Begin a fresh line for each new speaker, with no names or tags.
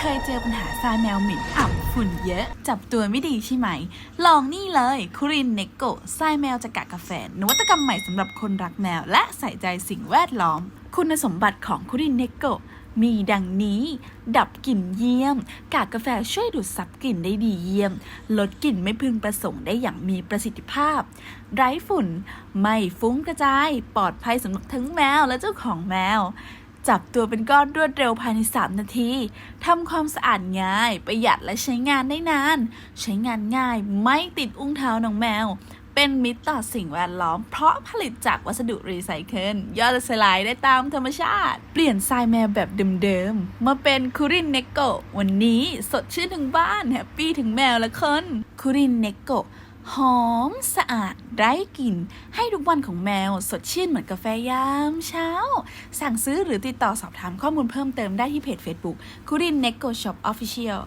เคยเจอปัญหาทรายแมวเหม็นอับฝุ่นเยอะ จับตัวไม่ดีใช่ไหม ลองนี่เลยคุรินเนโกทรายแมวจากกากาแฟ นวัตกรรมใหม่สำหรับคนรักแมว และใส่ใจสิ่งแวดล้อม คุณสมบัติของคุรินเนโกมีดังนี้ ดับกลิ่นเยี่ยม กากกาแฟช่วยดูดซับกลิ่นได้ดีเยี่ยม ลดกลิ่นไม่พึงประสงค์ได้อย่างมีประสิทธิภาพ ไร้ฝุ่น ไม่ฟุ้งกระจาย ปลอดภัยสำหรับทั้งแมวและเจ้าของแมว จับตัวเป็นก้อนรวดเร็วภายใน 3 นาทีทำความสะอาดง่าย ประหยัดและใช้งานได้นาน ใช้งานง่ายไม่ติดอุ้งเท้าน้องแมว เป็นมิตรต่อสิ่งแวดล้อม เพราะผลิตจากวัสดุรีไซเคิลย่อยสลายได้ตามธรรมชาติ เปลี่ยนทรายแมวแบบเดิมๆ มาเป็นคูรินเนโกวันนี้สดชื่นถึงบ้านแฮปปี้ถึงแมวและคนคูรินเนโก หอมสะอาดไร้กลิ่น ให้ทุกวันของแมว สดชื่นเหมือนกาแฟยามเช้า สั่งซื้อหรือติดต่อสอบถามข้อมูลเพิ่มเติมได้ที่เพจ Facebook คุรินเนโกช็อปออฟฟิเชียล